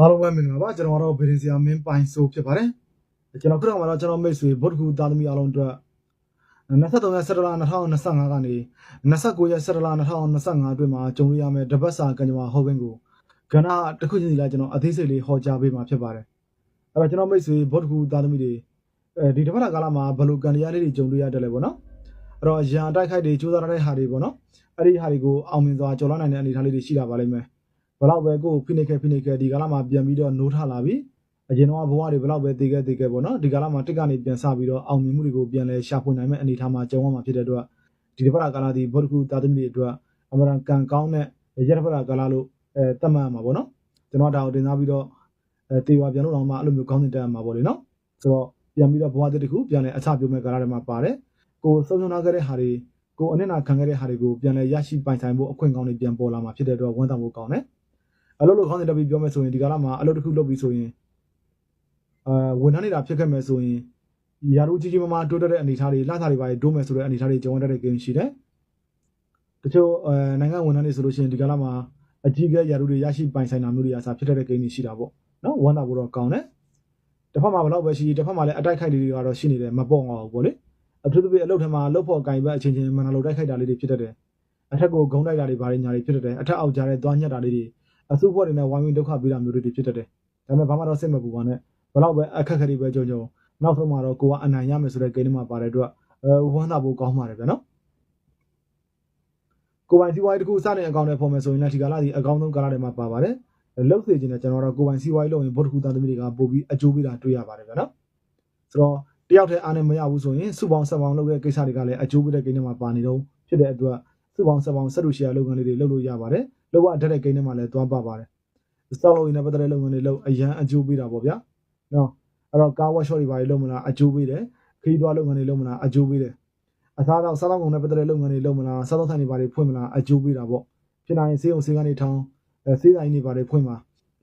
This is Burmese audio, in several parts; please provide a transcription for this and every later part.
အားလုံးပဲမင်္ဂလာပါကျွန်တော်ကတော့ဗီဒင်ဆီယာမင်းပိုင်ဆိုဖြစ်ပါတယ်ကျွန်တော်ခုတော့မှာတော့ကျွန်တော်မိတ်ဆွေဗုဒ္ဓဂူသားသမီးအားလုံးအတွက်23ရက်17လ2025ကနေ29ရက်17လ2025အတွင်းမှာကြုံရမယ့်တပတ်စာကံကြမ္မာဟောခင်းကိုကဏ္ဍတစ်ခုချင်းစီလိုက်ကျွန်တော်အသေးစိတ်လေးဟောကြားပေးမှာဖြစ်ပါတယ်အဲ့တော့ကျွန်တော်မိတ်ဆွေဗုဒ္ဓဂူသားသမီးတွေအဲဒီတပတ်တာကာလမှာဘယ်လိုကံတရားလေးတွေကြုံတွေ့ရတယ်လဲပေါ့နော်အဲ့တော့ရန်အတိုက်ခိုက်တွေစူးစမ်းရတဲ့ဟာတွေပေါ့နော်အဲ့ဒီဟာတွေကိုအောင်မြင်စွာကျော်လွှားနိုင်တဲ့အနေအထားလေးတွေရှိတာပါလိမ့်မယ် ဘလောက်ပဲကိုယ်ဖိနေခဲ့ဖိနေခဲ့ဒီကာလမှာပြန်ပြီးတော့နိုးထလာပြီအရင်တော့ဘဝတွေဘလောက်ပဲတည်ခဲ့တည်ခဲ့ပေါ့နော်ဒီကာလမှာတစ်ကနေပြန်ဆပြီးတော့အောင်မြင်မှုတွေကိုပြန်လဲရှာဖွေနိုင်မဲ့အနေအထားမှာကြုံရမှာဖြစ်တဲ့အတွက်ဒီတစ်ပတ်ကာလဒီဘောဓကုသာသမီတွေအတွက်အမရန်ကန်ကောင်းတဲ့ရတဲ့ဘက်ကာလလို့အဲတတ်မှတ်မှာပေါ့နော်ကျွန်တော်ဒါကိုတင်စားပြီးတော့အဲတေဝါပြန်လို့တော့မှအဲ့လိုမျိုးကောင်းတင်တက်မှာပေါ့လေနော်ဆိုတော့ပြန်ပြီးတော့ဘဝတစ်ခုပြန်လဲအချပြုမဲ့ကာလတွေမှာပါတယ်ကိုဆုံးရှုံးထားခဲ့တဲ့ဟာတွေကိုအနစ်နာခံခဲ့တဲ့ဟာတွေကိုပြန်လဲရရှိပိုင်ဆိုင်ဖို့အခွင့်ကောင်းတွေပြန်ပေါ်လာမှာဖြစ်တဲ့အတွက်ဝန်ဆောင်ဖို့ကောင်းတယ် အလုပ်လုပ်ခေါင်းစဉ်တက်ပြီးပြောမယ်ဆိုရင်ဒီကာလမှာအလုပ်တစ်ခုလုပ်ပြီးဆိုရင်အာဝန်ထမ်းနေတာဖြစ်ခဲ့မယ်ဆိုရင်ရာထူးကြီးကြီးမားမားတိုးတက်တဲ့အနေအထားတွေလှထားတွေပါတိုးမယ်ဆိုတဲ့အနေအထားတွေကြုံရတဲ့ကိန်းရှိတယ်။တချို့အဲနိုင်ငံဝန်ထမ်းတွေဆိုလို့ရှိရင်ဒီကာလမှာအကြီးအကဲရာထူးတွေရရှိပိုင်ဆိုင်တာမျိုးတွေအစားဖြစ်တဲ့ကိန်းတွေရှိတာပေါ့နော်ဝန်တာဖို့တော့ကောင်းတယ်။တစ်ဖက်မှာဘယ်တော့ပဲရှိတစ်ဖက်မှာလည်းအတိုက်ခိုက်တွေကတော့ရှိနေတယ်မပေါ့အောင်ပေါ့လေ။အထူးသဖြင့်အလုပ်ထဲမှာလုပ်ဖို့အကင်ပဲအချင်းချင်းမနာလို့တိုက်ခိုက်တာလေးတွေဖြစ်တတ်တယ်။အထက်ကိုဂုံးတိုက်တာတွေဘာတွေညာတွေဖြစ်တတ်တယ်။အထက်အောက်ကြားတဲ့သွားညက်တာလေးတွေ အစုဖွဲ့တွေနဲ့ဝိုင်းဝန်းဒုက္ခပေးတာမျိုးတွေဖြစ်တတ်တယ်။ဒါပေမဲ့ဘာမှတော့စိတ်မပူပါနဲ့။ဘလောက်ပဲအခက်အခဲတွေပဲကြုံကြုံနောက်ဆုံးမှာတော့ကိုကအနိုင်ရမယ်ဆိုတဲ့ကိန်းမှာပါတဲ့အတွက်အဲဝမ်းသာဖို့ကောင်းပါတယ်ဗျနော်။ကိုပိုင်စီးပွားရေးတစ်ခုစတဲ့အကောင့်တွေပေါ်မယ်ဆိုရင်လည်းဒီကာလဒီအကောင့်ဆုံးကာလတွေမှာပါပါတယ်။လှုပ်စေခြင်းနဲ့ကျွန်တော်တို့ကိုပိုင်စီးပွားရေးလုပ်ရင်ဘုတ်တစ်ခုသားသမီးတွေကပို့ပြီးအကျိုးပေးတာတွေ့ရပါတယ်ဗျနော်။ဆိုတော့တယောက်တည်းအားနဲ့မရဘူးဆိုရင်စုပေါင်းဆက်ပေါင်းလုပ်တဲ့ကိစ္စတွေကလည်းအကျိုးပေးတဲ့ကိန်းတွေမှာပါနေတော့ဖြစ်တဲ့အတွက်စုပေါင်းဆက်ပေါင်းဆက်လို့ရှိရလုပ်ငန်းလေးတွေလုပ်လို့ရပါတယ်။ လောကတက်တဲ့ကိန်းတွေမှာလည်းသွားပါပါတယ်။စောက်လို့ရင်းနဲ့ပတ်သက်တဲ့လုပ်ငန်းတွေလုပ်အရန်အကျိုးပေးတာပေါ့ဗျာနော်အဲ့တော့ကားဝက်ရှော့တွေပါလုပ်မလားအကျိုးပေးတယ်ခရီးသွားလုပ်ငန်းတွေလုပ်မလားအကျိုးပေးတယ်အစားတော့စားတော့ကုန်နဲ့ပတ်သက်တဲ့လုပ်ငန်းတွေလုပ်မလားစားတော့ဆိုင်တွေပါတွေဖွင့်မလားအကျိုးပေးတာပေါ့ဖြစ်နိုင်ရင်စေးအောင်စေးကနေထောင်းအဲစေးဆိုင်တွေပါတွေဖွင့်မှာ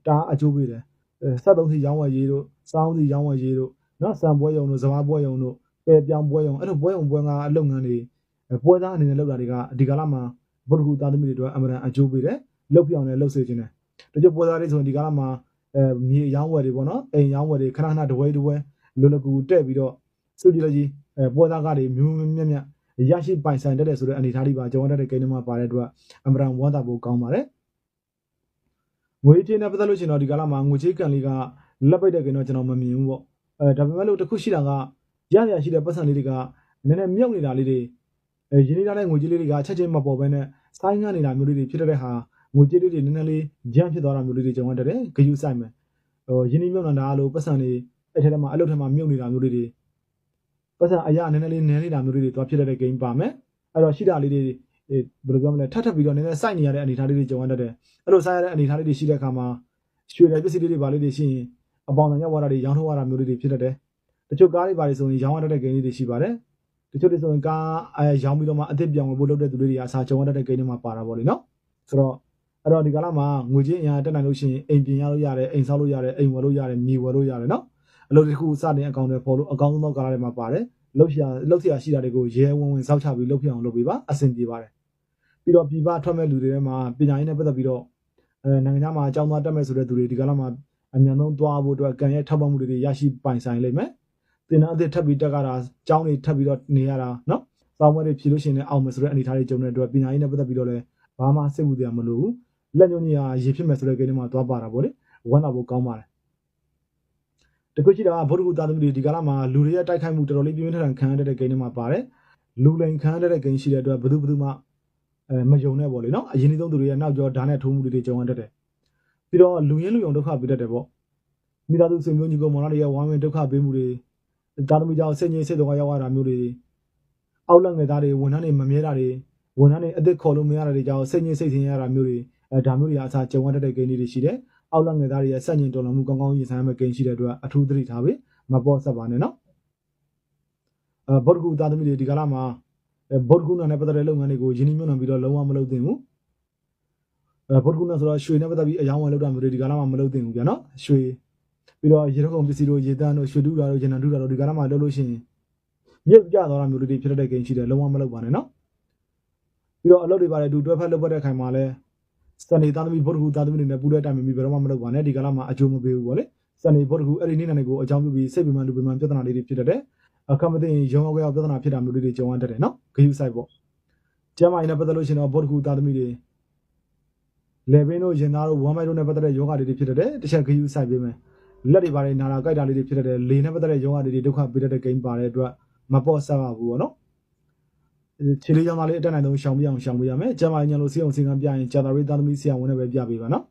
ဒါအကျိုးပေးတယ်အဲဆက်သုံးစီရောင်းဝယ်ရေးတို့စောင်းစီရောင်းဝယ်ရေးတို့နော်စံပွဲယုံတို့စဘာပွဲယုံတို့ပဲပြောင်းပွဲယုံအဲ့လိုပွဲယုံပွဲငါအလုပ်ငန်းတွေပွဲသားအနေနဲ့လုပ်တာတွေကဒီကာလမှာ ဘုဒ္ဓဂူသားသမီးတွေအတွက်အမှန်တန်အကျိုးပေးတယ်လုပ်ပြောင်းနဲ့လုပ်စေခြင်းတယ်တချို့ပွဲသားတွေဆိုရင်ဒီကာလမှာအဲမြေရောင်းဝယ်တွေပေါ့နော်အိမ်ရောင်းဝယ်တွေခဏခဏတဝဲတဝဲလွယ်လွယ်ကူကူတက်ပြီးတော့စုကြည့်လိုက်ကြီးအဲပွဲသားကတွေမျိုးမျိုးမြတ်မြတ်ရရှိပိုင်ဆိုင်တတ်တဲ့ဆိုတဲ့အနေအထားလေးပါကျောင်းတက်တဲ့ကိန်းတွေမှာပါတဲ့အတွက်အမရန်ဝမ်းသာဖို့ကောင်းပါတယ်ငွေချေးနဲ့ပတ်သက်လို့ရှိရင်တော့ဒီကာလမှာငွေချေးကန်လေးကလက်ပိတ်တဲ့ကိန်းတော့ကျွန်တော်မမြင်ဘူးပေါ့အဲဒါပေမဲ့လို့တစ်ခုရှိတာကရရရှိတဲ့ပတ်စံလေးတွေကနည်းနည်းမြုပ်နေတာလေးတွေအဲ ရင်းနှီးထားတဲ့ငွေကြေးလေးတွေကချက်ချင်းမပေါ်ဘဲနဲ့ဆိုင်းငန်းနေတာမျိုးလေးတွေဖြစ်တဲ့ဟာငွေကြေးလေးတွေနည်းနည်းလေးဂျမ်းဖြစ်သွားတာမျိုးလေးတွေကြုံရတတ်တယ်ဂယူဆိုင်မယ်ဟိုယင်းနှိမ့်မြုံနေတာလို့ပတ်စံတွေအဲ့ထဲမှာအလုပ်ထဲမှာမြုပ်နေတာမျိုးလေးတွေပတ်စံအရာနည်းနည်းလေးနည်းနေတာမျိုးလေးတွေသွားဖြစ်တဲ့ game ပါမယ်အဲ့တော့ရှိတာလေးတွေဘယ်လိုပြောမလဲထပ်ထပ်ပြီးတော့နည်းနည်းစိုက်နေရတဲ့အနေအထားလေးတွေကြုံရတတ်တယ်အဲ့လိုစိုက်ရတဲ့အနေအထားလေးတွေရှိတဲ့အခါမှာရွှေတယ်ပစ္စည်းလေးတွေပါလေးတွေရှိရင်အပေါင်တန်ရောက်သွားတာတွေရောင်းထုတ်ရတာမျိုးလေးတွေဖြစ်တတ်တယ်တချို့ကားတွေပါလေးဆိုရင်ရောင်းရတတ်တဲ့ game လေးတွေရှိပါတယ် တချို့တွေဆိုရင်ကားအဲရောင်းပြီးတော့မှအသစ်ပြောင်းဖို့လုပ်တဲ့သူလေးတွေအစားကြုံရတတ်တဲ့ game တွေမှာပါတာပေါ့လေနော်ဆိုတော့အဲ့တော့ဒီကာလမှာငွေချင်းအရာတက်နိုင်လို့ရှိရင်အိမ်ပြင်ရလို့ရတယ်အိမ်ဆောက်လို့ရတယ်အိမ်ဝယ်လို့ရတယ်မြေဝယ်လို့ရတယ်နော်အလုပ်တစ်ခုစတင်အကောင့်တွေပေါ်လို့အကောင့်ဆုံးသောကာလတွေမှာပါတယ်လုပ်ရလုပ်ရရှိတာတွေကိုရဲဝံဝင်စောက်ချပြီးလုပ်ပြအောင်လုပ်ပေးပါအဆင်ပြေပါတယ်ပြီးတော့ပြည်ပထွက်မဲ့လူတွေထဲမှာပညာရေးနဲ့ပတ်သက်ပြီးတော့အဲနိုင်ငံခြားမှာအကြောင်းသားတက်မဲ့ဆိုတဲ့သူတွေဒီကာလမှာအမြန်ဆုံးသွားဖို့အတွက်ကံရဲ့ထောက်ပံ့မှုတွေရရှိပိုင်ဆိုင်လိမ့်မယ် တင်တဲ့အသစ်ထပ်ပြီးတက်ကြတာအကြောင်းတွေထပ်ပြီးတော့နေရတာနော်စောင်းမွေးတွေဖြည့်လို့ရှိရင်လည်းအောင်မယ်ဆိုတဲ့အနေအထားတွေကြုံတဲ့အတွက်ပညာရေးနဲ့ပတ်သက်ပြီးတော့လည်းဘာမှစိတ်ဝင်စားမလို့ဘူးလက်ညှိုးကြီးဟာရေဖြစ်မဲ့ဆိုတဲ့ကိန်းတွေမှာသွားပါတာပေါ့လေဝမ်းသာဖို့ကောင်းပါတယ်တခုရှိတာကဗုဒ္ဓဂုသားသမီးတွေဒီကာလမှာလူတွေရဲ့တိုက်ခိုက်မှုတော်တော်လေးပြင်းပြင်းထန်ထန်ခံရတဲ့ကိန်းတွေမှာပါတယ်လူလိန်ခံရတဲ့ကိန်းရှိတဲ့အတွက်ဘယ်သူဘယ်သူမှအဲမယုံနဲ့ပေါ့လေနော်အရင်ဆုံးသူတွေရဲ့နောက်ကျောဓာတ်နဲ့ထိုးမှုတွေကြုံရတတ်တယ်ပြီးတော့လူရင်းလူယုံဒုက္ခပေးတတ်တယ်ပေါ့မိသားစုဆွေမျိုးညီကောင်မောင်နှမတွေရဲ့ဝမ်းဝင်ဒုက္ခပေးမှုတွေ တာသမီကြောင့်စိတ်ငြိမ်စိတ်တော်ရောက်ရတာမျိုးတွေအောက်လက်ငယ်သားတွေဝန်ထမ်းတွေမမြဲတာတွေဝန်ထမ်းတွေအသက်ခေါ်လို့မရတာတွေကြောင့်စိတ်ငြိမ်စိတ်ဆင်းရတာမျိုးတွေအဲဒါမျိုးတွေအစားကြုံရတဲ့ဂိမ်းလေးတွေရှိတယ်။အောက်လက်ငယ်သားတွေရဲ့စက်ညင်တော်လုံးမှုကောင်းကောင်းရင်ဆိုင်မဲ့ဂိမ်းရှိတဲ့အတွက်အထူးသတိထားပြီးမပေါ်ဆက်ပါနဲ့နော်။အဲဘော့ဒ်ကူသားသမီးတွေဒီကာလမှာဘော့ဒ်ကူနဲ့ပတ်သက်တဲ့လုပ်ငန်းတွေကိုယင်းနှိမ့်မြုံနှံပြီးတော့လုံးဝမလုပ်သင့်ဘူး။အဲဘော့ဒ်ကူနဲ့ဆိုတော့ရွှေနဲ့ပတ်သက်ပြီးအယောင်းဝယ်လုပ်တာမျိုးတွေဒီကာလမှာမလုပ်သင့်ဘူးဗျာနော်။ရွှေ ပြီးတော့ရေထုတ်ကုန်ပစ္စည်းတို့ရေတန်းတို့ရွှေတူတာတို့ရေနံတူတာတို့ဒီကာလမှာလုပ်လို့ရှိရင်မြုပ်ကြသွားတာမျိုးတွေဖြစ်တဲ့ဂိမ်းရှိတယ်လုံးဝမလုပ်ပါနဲ့နော်။ပြီးတော့အလုပ်တွေပါတယ်သူတွဲဖက်လုပ်ပတ်တဲ့ခိုင်မှာလည်းစနေသားသမီးဗုဒ္ဓဟူသားသမီးတွေနဲ့ပူတဲ့တိုင်မီဘယ်တော့မှမလုပ်ပါနဲ့ဒီကာလမှာအကျိုးမပေးဘူးပေါ့လေစနေဗုဒ္ဓဟူအဲ့ဒီနေ့နဲ့ကိုအကြောင်းပြုပြီးစိတ်ပင်ပန်းလူပင်ပန်းပြဿနာလေးတွေဖြစ်တတ်တယ်အခမသိရင်ရုံအောင်ကြောက်ပြဿနာဖြစ်တာမျိုးလေးတွေကြုံရတတ်တယ်နော်ဂယုဆိုင်ပေါ့ကျမ်းမာရေးနဲ့ပတ်သက်လို့ရှိရင်တော့ဗုဒ္ဓဟူသားသမီးတွေလေဘင်းတို့ရင်သားတို့ဝမ်းမိုက်တို့နဲ့ပတ်သက်တဲ့ယောဂတွေဖြစ်တတ်တယ်တစ်ချက်ဂယုဆိုင်ပေးမယ် လက်တွေပါတယ်နာလာကြိုက်တာလေးတွေဖြစ်တတ်တယ်လေနဲ့ပတ်သက်တဲ့ယောဂတွေဒုက္ခပေးတတ်တဲ့ဂိမ်းပါတဲ့အတွက်မပေါ့ဆက်ပါဘူးပေါ့နော်ခြေလေးကြောင်သားလေးအတက်နိုင်ဆုံးရှောင်ပြအောင်ရှောင်ပေးရမယ်။ကျမညာလို့စီအောင်စီကံပြရင်ဂျာတာရီသားသမီးဆရာဝန်နဲ့ပဲပြပေးပါနော်။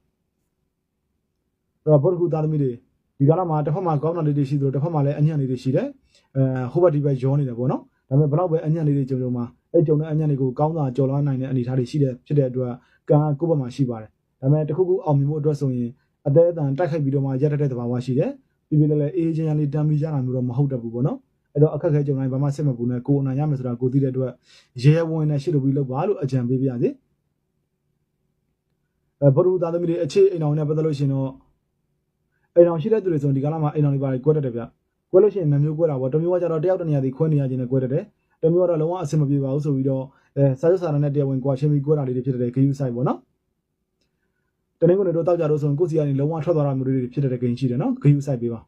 အဲ့တော့ဘုဒ္ဓခုသားသမီးတွေဒီကလာမှာတစ်ဖက်မှာကောင်းတာလေးတွေရှိသလိုတစ်ဖက်မှာလည်းအညံ့လေးတွေရှိတယ်။အဲဟိုဘက်ဒီဘက်ရောနေတယ်ပေါ့နော်။ဒါပေမဲ့ဘလောက်ပဲအညံ့လေးတွေကြုံကြုံမှာအဲ့ကြုံတဲ့အညံ့တွေကိုကောင်းတာကြော်လွှမ်းနိုင်တဲ့အနေအထားတွေရှိတဲ့ဖြစ်တဲ့အတွက်ကံကိုယ့်ဘက်မှာရှိပါတယ်။ဒါပေမဲ့တစ်ခုခုအောင်မြင်မှုအတွက်ဆိုရင် အသေးအတန်တိုက်ခိုက်ပြီးတော့မှရက်တက်တဲ့သဘာဝရှိတယ်။ပြီးပြီးလည်းလည်းအေးချမ်းချမ်းလေးတမ်းပြီးကြတာမျိုးတော့မဟုတ်တတ်ဘူးပေါ့နော်။အဲ့တော့အခက်အခဲကြုံတိုင်းဘာမှစစ်မပူနဲ့ကိုယ်အနိုင်ရမယ်ဆိုတာကိုသိတဲ့အတွက်ရဲရဲဝင်နဲ့ရှစ်လိုပြီးလောက်ပါလို့အကြံပေးပြရစီအဲဘုရုသားသမီးတွေအခြေအိမ်အောင်နဲ့ပတ်သက်လို့ရှိရင်တော့အိမ်အောင်ရှိတဲ့သူတွေဆိုရင်ဒီကာလမှာအိမ်အောင်တွေပါတယ်ကွဲတတ်တယ်ဗျကွဲလို့ရှိရင်နှမျိုးကွဲတာပေါ့တစ်မျိုးကကျတော့တယောက်တစ်နေရာစီခွဲနေရခြင်းနဲ့ကွဲတတ်တယ်တစ်မျိုးကတော့လုံးဝအဆင်မပြေပါဘူးဆိုပြီးတော့အဲစာရုပ်စာတမ်းနဲ့တရားဝင်ကွာရှင်းပြီးကွဲတာလေးတွေဖြစ်တဲ့ဂိမ်းဆိုင်ပေါ့နော် တနင်္ဂနွေတို့တောက်ကြတော့ဆိုရင်ကိုယ်စီကနေလုံးဝထွက်သွားတာမျိုးတွေဖြစ်တဲ့ဂိမ်းရှိတယ်နော်ဂိမ်းဆိုင်ပေးပါ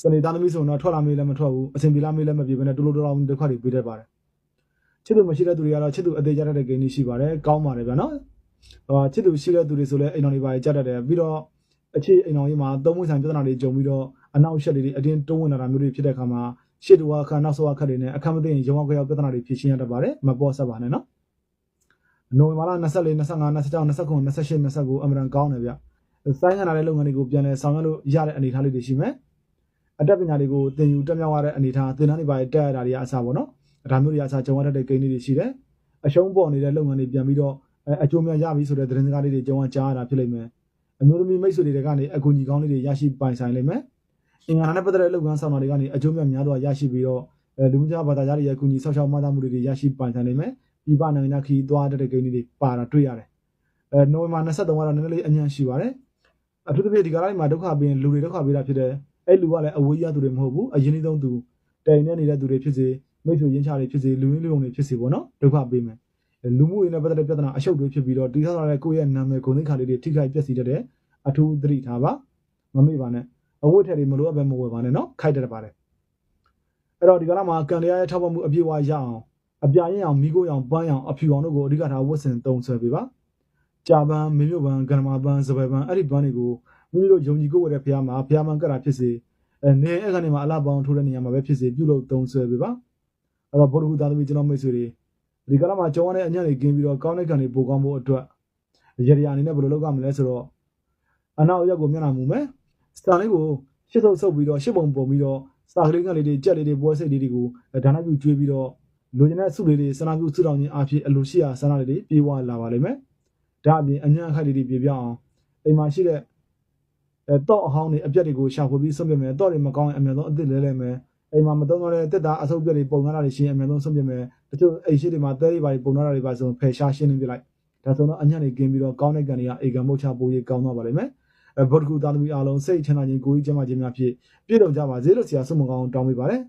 စနေသားသမီးဆိုရင်တော့ထွက်လာမေးလည်းမထွက်ဘူးအဆင်ပြေလာမေးလည်းမပြေဘဲနဲ့တူလိုတူလောင်ဒုက္ခတွေပေးတတ်ပါတယ်ချစ်သူမရှိတဲ့သူတွေကတော့ချစ်သူအသေးကြတဲ့ဂိမ်းကြီးရှိပါတယ်ကောင်းပါတယ်ဗျာနော်ဟိုချစ်သူရှိတဲ့သူတွေဆိုလည်းအိမ်တော်တွေပါတယ်ကြတတ်တယ်ပြီးတော့အခြေအိမ်တော်ကြီးမှာသုံးဝင်ဆိုင်ပြဿနာတွေကြုံပြီးတော့အနောက်ရှက်တွေအတင်းတုံးဝင်လာတာမျိုးတွေဖြစ်တဲ့အခါမှာရှစ်တူအခါနောက်ဆုံးအခါတွေနဲ့အခက်မသိရင်ရုံအောင်ကြောက်ပြဿနာတွေဖြစ်ရှင်းရတတ်ပါတယ်မပေါ်ဆက်ပါနဲ့နော် နိုဝင်ဘာလ24 25 26 29 28 29အမရန်ကောင်းတယ်ဗျစိုင်းခန္ဓာတဲ့လုပ်ငန်းတွေကိုပြန်လဲဆောင်ရွက်လို့ရတဲ့အနေအထားလေးတွေရှိမယ်အတတ်ပညာတွေကိုသင်ယူတက်မြောက်ရတဲ့အနေအထားသင်တန်းတွေပါတက်ရတာတွေအစားပေါ့နော်ဒါမျိုးတွေအစားကြုံရတဲ့ဂိမ်းလေးတွေရှိတယ်အရှုံးပေါ်နေတဲ့လုပ်ငန်းတွေပြန်ပြီးတော့အဲအကျိုးများရပြီဆိုတဲ့သတင်းစကားလေးတွေကြုံရကြားရတာဖြစ်လိမ့်မယ်အမျိုးသမီးမိတ်ဆွေတွေကနေအကူအညီကောင်းလေးတွေရရှိပိုင်ဆိုင်လိမ့်မယ်အင်္ဂါနဲ့ပတ်သက်တဲ့လုပ်ငန်းဆောင်တာတွေကနေအကျိုးများများတော့ရရှိပြီးတော့အဲလူမှုခြားဘာသာကြားတွေရဲ့အကူအညီဆောက်ရှောက်မှတ်သားမှုတွေရရှိပိုင်ဆိုင်လိမ့်မယ် ဒီပနိုင်ငံခီးသွားတဲ့ဂိမ်းလေးတွေပါတာတွေ့ရတယ်အဲနိုဝင်ဘာ23ကတော့နည်းနည်းလေးအညံ့ရှိပါတယ်အထူးသဖြင့်ဒီကာလလေးမှာဒုက္ခပေးရင်လူတွေဒုက္ခပေးတာဖြစ်တယ်အဲ့လူကလည်းအဝေးရသူတွေမဟုတ်ဘူးအရင်ဆုံးသူတိုင်နေနေတဲ့သူတွေဖြစ်စေမိတ်ဆွေရင်းချတွေဖြစ်စေလူရင်းလူုံတွေဖြစ်စေပေါ့နော်ဒုက္ခပေးမယ်လူမှုရေးနဲ့ပတ်သက်တဲ့ပြဿနာအရှုပ်တွေဖြစ်ပြီးတော့တိဆောက်လာတဲ့ကိုယ့်ရဲ့နာမည်ဂုဏ်သိက္ခာလေးတွေထိခိုက်ပျက်စီးတတ်တဲ့အထူးသတိထားပါမမေ့ပါနဲ့အဝတ်ထည်တွေမလိုအပ်ပဲမဝယ်ပါနဲ့နော်ခိုက်တတ်ပါတယ်အဲ့တော့ဒီကလာမှာကံတရားရဲ့ထောက်ပံ့မှုအပြည့်အဝရအောင် အပြရင်အောင်မိကိုအောင်ပန်းအောင်အဖြူအောင်တို့ကိုအဓိကထားဝတ်ဆင်သုံးဆွဲပေးပါကြာပန်းမင်းမျိုးပန်းကရမပန်းစပယ်ပန်းအဲ့ဒီပန်းတွေကိုမိမိတို့ယုံကြည်ကိုယ်ဝယ်တဲ့ဖះမှာဖះမှန်ကတာဖြစ်စေအဲနေအဲ့ကနေမှာအလားပေါင်းထိုးတဲ့နေရာမှာပဲဖြစ်စေပြုလုပ်သုံးဆွဲပေးပါအဲ့တော့ဗုဒ္ဓဟူသားသမီးကျွန်တော်မိတ်ဆွေတွေဒီကလာမှာကြောင်းရတဲ့အညံ့တွေกินပြီးတော့ကောင်းတဲ့ကံတွေပိုကောင်းဖို့အတွက်ရရအနေနဲ့ဘယ်လိုလုပ်ရမလဲဆိုတော့အနောက်ရက်ကိုမျက်နှာမူမယ်စတာလေးကိုရှစ်ဆုပ်ဆုပ်ပြီးတော့ရှစ်ပုံပုံပြီးတော့စာကလေးကလေးတွေကြက်လေးတွေပွဲစိတ်လေးတွေကိုဒါနပြုကျွေးပြီးတော့ လူကျင်တဲ့စုလေးတွေစနာပြုစုတောင်းခြင်းအဖြစ်အလိုရှိရာစနာလေးတွေပြေးဝလာပါလိမ့်မယ်ဒါအပြင်အညံ့အခိုက်လေးတွေပြေပြအောင်အိမ်မှာရှိတဲ့အဲတော့အဟောင်းတွေအပြက်တွေကိုရှာဖွေပြီးဆုံးပြမယ်တော့တွေမကောင်းရင်အများဆုံးအစ်စ်လဲလဲမယ်အိမ်မှာမတုံးတော့တဲ့တက်တာအဆုပ်ပြက်တွေပုံကားတာတွေရှင်းအများဆုံးဆုံးပြမယ်တချို့အိမ်ရှိတွေမှာတဲတွေပါပုံကားတာတွေပါဆိုဖယ်ရှားရှင်းနေပြလိုက်ဒါဆိုတော့အညံ့တွေกินပြီးတော့ကောင်းတဲ့ကံတွေကအေကံမုတ်ချပိုးရေးကောင်းသွားပါလိမ့်မယ်အဲဗုဒ္ဓကူသားသမီးအားလုံးစိတ်ချမ်းသာခြင်းကိုယ်ကြီးကျမ်းမာခြင်းများဖြင့်ပြည့်စုံကြပါစေလို့ဆရာဆုမကောင်းတောင်းပေးပါတယ်